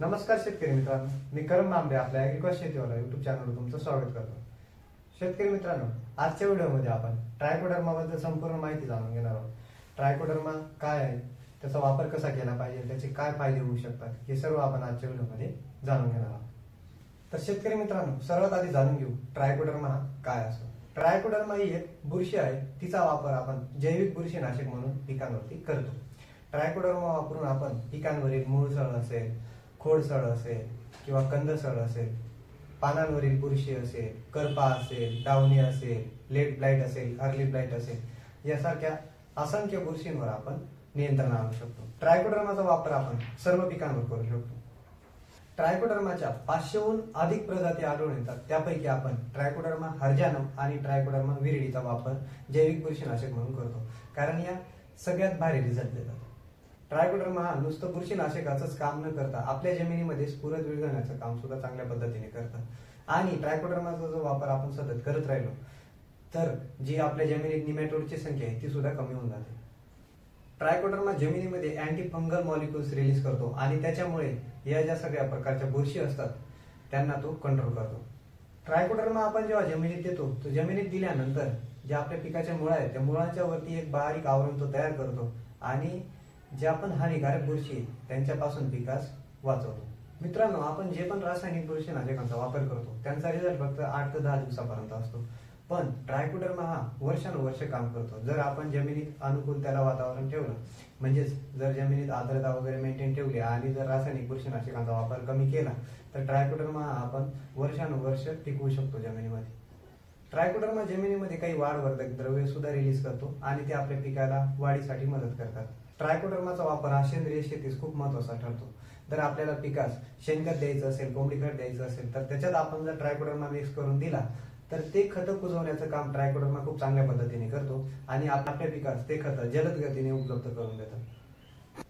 नमस्कार शेतकरी मित्रांनो. मी करम बांबे आपल्या ॲग्रिकॉस शेतीवाला युट्यूब चॅनलवर तुमचं स्वागत करतो. शेतकरी मित्रांनो आजच्या व्हिडिओमध्ये आपण ट्रायकोडर्माबद्दल संपूर्ण माहिती जाणून घेणार आहोत. ट्रायकोडर्मा काय आहे? त्याचा वापर कसा केला पाहिजे? त्याचे काय फायदे होऊ शकतात? हे सर्व आपण आजच्या व्हिडिओमध्ये जाणून घेणार आहोत. तर शेतकरी मित्रांनो सर्वात आधी जाणून घेऊ ट्रायकोडर्मा हा काय असतो. ट्रायकोडर्मा ही एक बुरशी आहे. तिचा वापर आपण जैविक बुरशीनाशक म्हणून पिकांवरती करतो. ट्रायकोडर्मा वापरून आपण पिकांवरील मूळसळ असेल खोडसळ असेल किंवा कंदसळ असेल पानांवरील बुरशी असेल करपा असेल डावणी असेल लेट ब्लाईट असेल अर्ली ब्लाईट असेल यासारख्या असंख्य बुरशींवर आपण नियंत्रण आणू शकतो. ट्रायकोडर्माचा वापर आपण सर्व पिकांवर करू शकतो. ट्रायकोडर्माच्या पाचशेहून अधिक प्रजाती आढळून येतात. त्यापैकी आपण ट्रायकोडर्मा हर्जानम आणि ट्रायकोडर्मा विरिडीचा वापर जैविक बुरशीनाशक म्हणून करतो. कारण या सगळ्यात भारी रिझल्ट देतात. ट्रायकोडर्मा हा नुसतं बुरशीनाशकाचंच काम न करता आपल्या जमिनीमध्ये स्फुरत विरघळण्याचं काम सुद्धा चांगल्या पद्धतीने करतं आणि ट्रायकोडर्माचा जो वापर आपण सतत करत राहिलो तर जी आपल्या जमिनीत निमॅटोडची संख्या आहे ती सुद्धा कमी होऊन जाते. ट्रायकोडर्मा जमिनीमध्ये अँटी फंगल मॉलिक्युल्स रिलीज करतो आणि त्याच्यामुळे या ज्या सगळ्या प्रकारच्या बुरशी असतात त्यांना तो कंट्रोल करतो. ट्रायकोडर्मा आपण जेव्हा जमिनीत देतो तो जमिनीत दिल्यानंतर ज्या आपल्या पिकाच्या मुळा आहेत त्या मुळांच्या वरती एक बारीक आवरण तो तयार करतो आणि जे आपण हानिकारक बुरशी त्यांच्यापासून पिकास वाचवतो. मित्रांनो आपण जे पण रासायनिक बुरशीनाशकांचा वापर करतो त्यांचा रिझल्ट फक्त आठ ते दहा दिवसापर्यंत असतो. पण ट्रायकोडर्मा हा वर्षानुवर्ष काम करतो. जर आपण जमिनीत अनुकूल त्याला वातावरण ठेवलं म्हणजेच जर जमिनीत आर्द्रता वगैरे मेंटेन ठेवली आणि जर रासायनिक बुरशीनाशकांचा वापर कमी केला तर ट्रायकोडर्मा हा आपण वर्षानुवर्ष टिकवू शकतो जमिनीमध्ये. ट्रायकोडर्मा जमिनीमध्ये काही वाढवर्धक द्रव्य सुद्धा रिलीज करतो आणि ते आपल्या पिकाला वाढीसाठी मदत करतात. ट्रायकोडर्माचा वापर हा सेंद्रिय शेतीस खूप महत्त्वाचा ठरतो. जर आपल्याला पिकास शेणखत द्यायचं असेल कोंबडी खत द्यायचं असेल तर त्याच्यात आपण जर ट्रायकोडर्मा मिक्स करून दिला तर ते खतं कुजवण्याचं काम ट्रायकोडर्मा खूप चांगल्या पद्धतीने करतो आणि आप- आपल्या पिकास ते खतं जलद गतीने उपलब्ध करून देतात.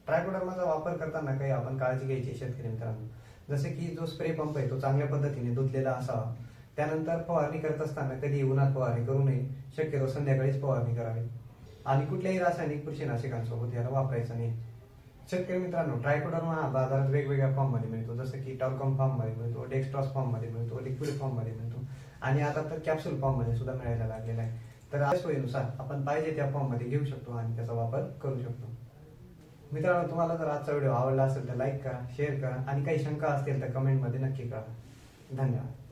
ट्रायकोडर्माचा वापर करताना काही आपण काळजी घ्यायची शेतकरी मित्रांनो. जसे की जो स्प्रे पंप आहे तो चांगल्या पद्धतीने धुतलेला असावा. त्यानंतर फवारणी करत असताना कधी उन्हात फवारणी करू नये. शक्यतो संध्याकाळीच फवारणी करावी. आणि कुठल्याही रासायनिक कृषीनाशकांसोबत याला वापरायचं नाही. शेतकरी मित्रांनो ट्रायकोडर्मा हा बाजारात वेगवेगळ्या फॉर्ममध्ये मिळतो. जसं की टॉलकॉम फॉर्ममध्ये मिळतो डेक्स्ट्रॉस फॉर्ममध्ये मिळतो लिक्विड फॉर्ममध्ये मिळतो. आणि आता तर कॅप्सूल फॉर्ममध्ये सुद्धा मिळायला लागलेला आहे. तर सोयीनुसार आपण पाहिजे त्या फॉर्ममध्ये घेऊ शकतो आणि त्याचा वापर करू शकतो. मित्रांनो तुम्हाला जर आजचा व्हिडिओ आवडला असेल तर लाईक करा शेअर करा. आणि काही शंका असतील तर कमेंटमध्ये नक्की करा धन्यवाद.